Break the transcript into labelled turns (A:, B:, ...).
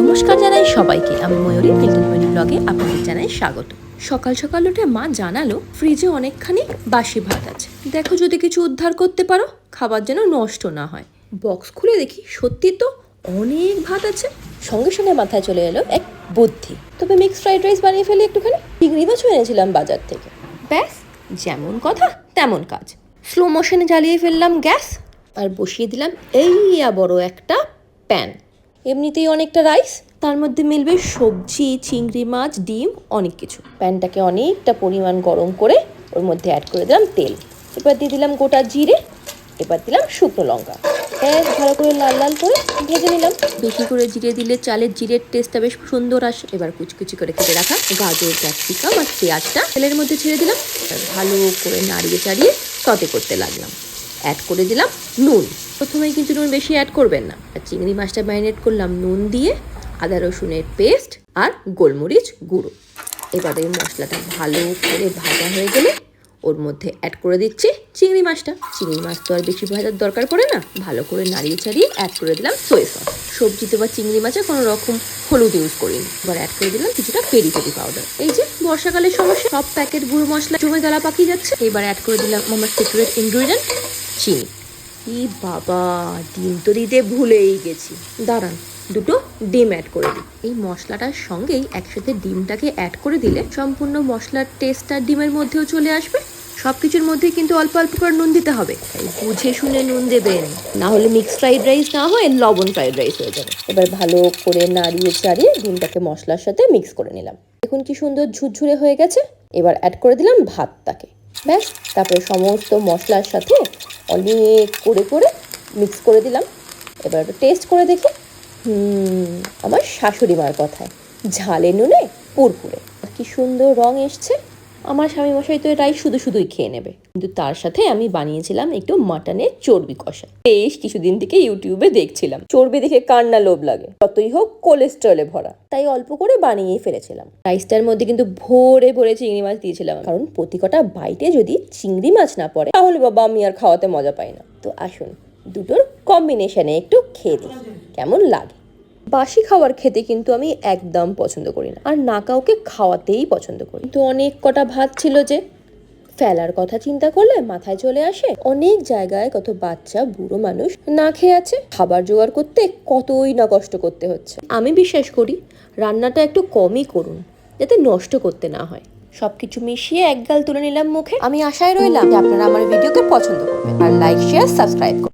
A: নমস্কার জানাই সবাইকে। আমি ময়ূরী মিল্টন ময়ূরী ব্লগে আপনাদের জানাই স্বাগত। সকাল সকাল উঠে মা জানালো, ফ্রিজে অনেকখানি বাসি ভাত আছে। দেখো যদি কিছু উদ্ধার করতে পারো, খাবার যেন নষ্ট না হয়। বক্স খুলে দেখি, সত্যি তো অনেক ভাত আছে। সঙ্গে সঙ্গে মাথায় চলে এলো এক বুদ্ধি। তবে মিক্সড ফ্রাইড রাইস বানিয়ে ফেলি একটুখানি। চিংড়ি মাছও এনেছিলাম বাজার থেকে। ব্যাস, যেমন কথা তেমন কাজ। স্লো মোশনে জ্বালিয়ে ফেললাম গ্যাস। আর বসিয়ে দিলাম এই বড় একটা প্যান এমনিতেই অনেকটা রাইস তার মধ্যে মিলবে সবজি, চিংড়ি মাছ, ডিম, অনেক কিছু। প্যানটাকে অনেকটা পরিমাণ গরম করে ওর মধ্যে অ্যাড করে দিলাম তেল। এবার দিয়ে দিলাম গোটা জিরে, এবার দিলাম শুকনো লঙ্কা। এক ভালো করে লাল লাল করে ভেজে নিলাম। বেশি করে জিরে দিলে চালের জিরের টেস্টটা বেশ সুন্দর আসে। এবার কুচকুচি করে কেটে রাখা গাজর, ক্যাপসিকাম আর পেঁয়াজটা তেলের মধ্যে ছেড়ে দিলাম। ভালো করে নাড়িয়ে চাড়িয়ে সতে করতে লাগলাম। অ্যাড করে দিলাম নুন। প্রথমেই কিন্তু নুন বেশি অ্যাড করবেন না। আর চিংড়ি মাছটা ম্যারিনেট করলাম নুন দিয়ে, আদা রসুনের পেস্ট আর গোলমরিচ গুঁড়ো। এবারে মশলাটা ভালো করে ভাজা হয়ে গেলে ওর মধ্যে অ্যাড করে দিচ্ছি চিংড়ি মাছটা। চিংড়ি মাছ তো আর বেশি ভাজার দরকার পড়ে না। ভালো করে নাড়িয়ে চাড়িয়ে অ্যাড করে দিলাম সয়া সস সবজিতে বা চিংড়ি মাছে কোনো রকম হলুদ ইউজ করিনি। এবার অ্যাড করে দিলাম কিছুটা পেরি পেরি পাউডার এই যে বর্ষাকালের সমস্যা সব প্যাকেট গুঁড়ো মশলা জমে গলা পাকিয়ে যাচ্ছে। এবার অ্যাড করে দিলাম আমার সিক্রেট ইনগ্রিডিয়েন্ট চিনি। ই বাবা, ডিম তো দিতে ভুলেই গেছি। দাঁড়ান, দুটো ডিম অ্যাড করে দিই। এই মশলাটার সঙ্গেই একসাথে ডিমটাকে অ্যাড করে দিলে সম্পূর্ণ মশলার টেস্টটা ডিমের মধ্যেও চলে আসবে। সব কিছুর মধ্যেই কিন্তু অল্প অল্প করে নুন দিতে হবে। বুঝে শুনে নুন দেবেন। না হলে মিক্সড ফ্রাইড রাইস না হয়, লবণ ফ্রাইড রাইস হয়ে যাবে। এবার ভালো করে নাড়িয়ে চাড়িয়ে ডিমটাকে মশলার সাথে মিক্স করে নিলাম। দেখুন কি সুন্দর ঝুরঝুরে হয়ে গেছে। এবার অ্যাড করে দিলাম ভাতটাকে। ব্যাস, তারপরে সমস্ত মশলার সাথে অনেক করে করে মিক্স করে দিলাম। এবার টেস্ট করে দেখি। হুম, আমার শাশুড়ি মার কথায়। ঝালে নুনে কুরকুরে কি সুন্দর রং এসছে। আমার স্বামী মশাই তো এটাই শুধু শুধুই খেয়ে নেবে। কিন্তু তার সাথে আমি বানিয়েছিলাম একটু মাটনের চর্বি কষা। বেশ কিছুদিন থেকে ইউটিউবে দেখছিলাম। চর্বি দেখে কান্না লোভ লাগে? যতই হোক কোলেস্ট্রলে ভরা। তাই অল্প করে বানিয়েই ফেলেছিলাম। রাইসটার মধ্যে কিন্তু ভরে ভরে চিংড়ি মাছ দিয়েছিলাম। কারণ প্রতি কটা বাইটে যদি চিংড়ি মাছ না পড়ে, তাহলে বাবা আমি আর খাওয়াতে মজা পাই না। তো আসুন, দুটোর কম্বিনেশনে একটু খেয়ে দিই কেমন লাগে? বাসি খাবার খেতে কিন্তু আমি একদম পছন্দ করি না। আর না কাউকে খাওয়াতেই পছন্দ করি। কিন্তু অনেক কটা ভাত ছিল যে ফেলার কথা চিন্তা করলে মাথায় চলে আসে। অনেক জায়গায় কত বাচ্চা, বুড়ো মানুষ না খেয়ে আছে। খাবার জোগাড় করতে কতই না কষ্ট করতে হচ্ছে। আমি বিশ্বাস করি, রান্নাটা একটু কমই করুন, যাতে নষ্ট করতে না হয়। সবকিছু মিশিয়ে এক গাল তুলে নিলাম মুখে। আমি আশায় রইলাম যে আপনারা আমার ভিডিওকে পছন্দ করবেন। আর লাইক শেয়ার সাবস্ক্রাইব করবেন